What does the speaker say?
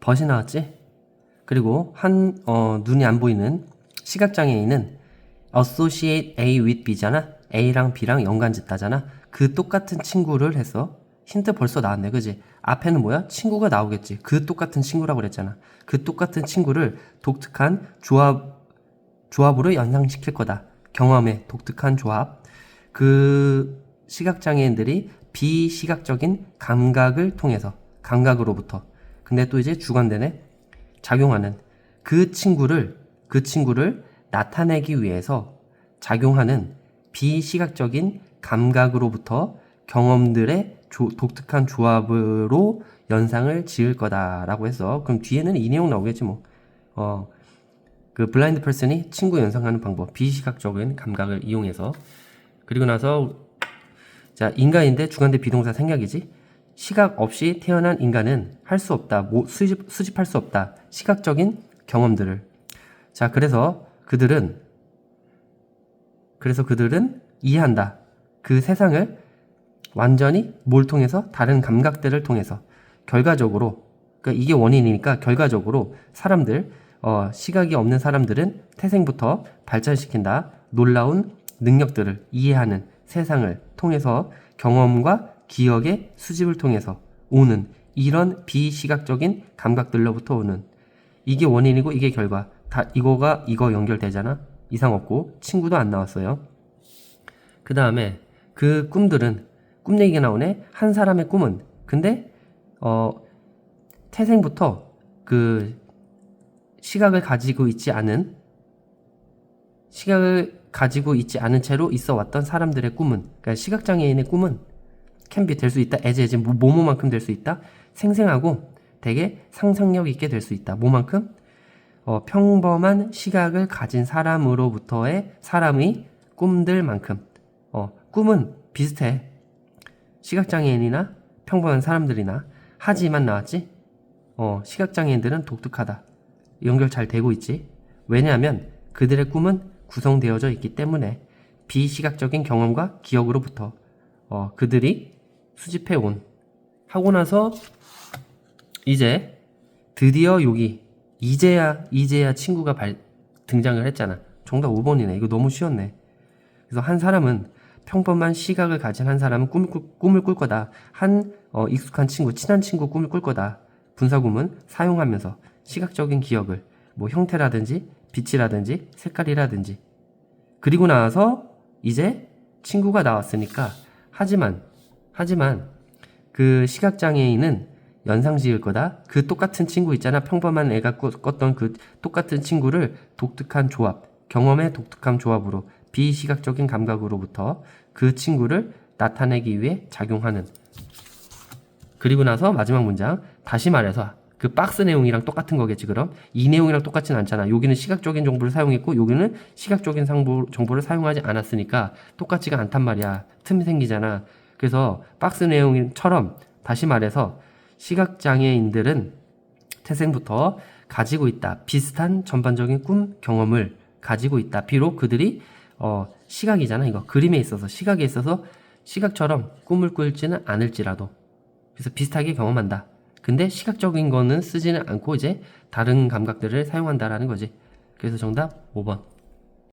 벗이 나왔지? 그리고 한 어, 눈이 안 보이는 시각장애인은 associate A with B잖아. A랑 B랑 연관 짓다잖아. 그 똑같은 친구를 해서 힌트 벌써 나왔네. 그지? 앞에는 뭐야? 친구가 나오겠지. 그 똑같은 친구라고 그랬잖아. 그 똑같은 친구를 독특한 조합 조합으로 연상시킬 거다. 경험의 독특한 조합. 그 시각장애인들이 비시각적인 감각을 통해서 감각으로부터 근데 또 이제 주관대네. 작용하는 그 친구를 그 친구를 나타내기 위해서 작용하는 비시각적인 감각으로부터 경험들의 조- 독특한 조합으로 연상을 지을 거다라고 해서 그럼 뒤에는 이 내용 나오겠지 뭐. 어, 그 블라인드 퍼슨이 친구 연상하는 방법, 비시각적인 감각을 이용해서. 그리고 나서 자 인간인데 주관대 비동사 생략이지 시각 없이 태어난 인간은 할 수 없다, 모- 수집, 수집할 수 없다, 시각적인 경험들을. 자 그래서 그들은 그래서 그들은 이해한다. 그 세상을 완전히 뭘 통해서 다른 감각들을 통해서 결과적으로 그러니까 이게 원인이니까 결과적으로 사람들 어, 시각이 없는 사람들은 태생부터 발전시킨다. 놀라운 능력들을 이해하는 세상을 통해서 경험과 기억의 수집을 통해서 오는 이런 비시각적인 감각들로부터 오는 이게 원인이고 이게 결과. 다 이거가 이거 연결되잖아? 이상 없고 친구도 안 나왔어요. 그 다음에 그 꿈들은 꿈 얘기가 나오네. 한 사람의 꿈은. 근데 어 태생부터 그 시각을 가지고 있지 않은 시각을 가지고 있지 않은 채로 있어 왔던 사람들의 꿈은 그러니까 시각 장애인의 꿈은 캔비 될수 있다. 에제에제 뭐, 뭐뭐만큼 될 수 있다. 생생하고 되게 상상력 있게 될 수 있다. 뭐만큼 어, 평범한 시각을 가진 사람으로부터의 사람의 꿈들만큼 어, 꿈은 비슷해. 시각장애인이나 평범한 사람들이나 하지만 나왔지? 어, 시각장애인들은 독특하다. 연결 잘 되고 있지? 왜냐하면 그들의 꿈은 구성되어져 있기 때문에 비시각적인 경험과 기억으로부터 어, 그들이 수집해 온 하고 나서 이제 드디어 여기 이제야 이제야 친구가 발, 등장을 했잖아. 정답 5번이네. 이거 너무 쉬웠네. 그래서 한 사람은 평범한 시각을 가진 한 사람은 꿈을, 꿀, 꿈을 꿀 거다. 한 어, 익숙한 친구, 친한 친구 꿈을 꿀 거다. 분사구문 사용하면서 시각적인 기억을 뭐 형태라든지 빛이라든지 색깔이라든지 그리고 나서 이제 친구가 나왔으니까 하지만 하지만 그 시각장애인은 연상 지을 거다. 그 똑같은 친구 있잖아. 평범한 애가 꾸- 꿨던 그 똑같은 친구를 독특한 조합, 경험의 독특한 조합으로 비시각적인 감각으로부터 그 친구를 나타내기 위해 작용하는. 그리고 나서 마지막 문장. 다시 말해서 그 박스 내용이랑 똑같은 거겠지 그럼 이 내용이랑 똑같진 않잖아 여기는 시각적인 정보를 사용했고 여기는 시각적인 정보를 사용하지 않았으니까 똑같지가 않단 말이야 틈이 생기잖아 그래서 박스 내용처럼 다시 말해서 시각장애인들은 태생부터 가지고 있다. 비슷한 전반적인 꿈 경험을 가지고 있다. 비록 그들이 어, 시각이잖아. 이거 그림에 있어서 시각에 있어서 시각처럼 꿈을 꿀지는 않을지라도 그래서 비슷하게 경험한다. 근데 시각적인 거는 쓰지는 않고 이제 다른 감각들을 사용한다라는 거지. 그래서 정답 5번.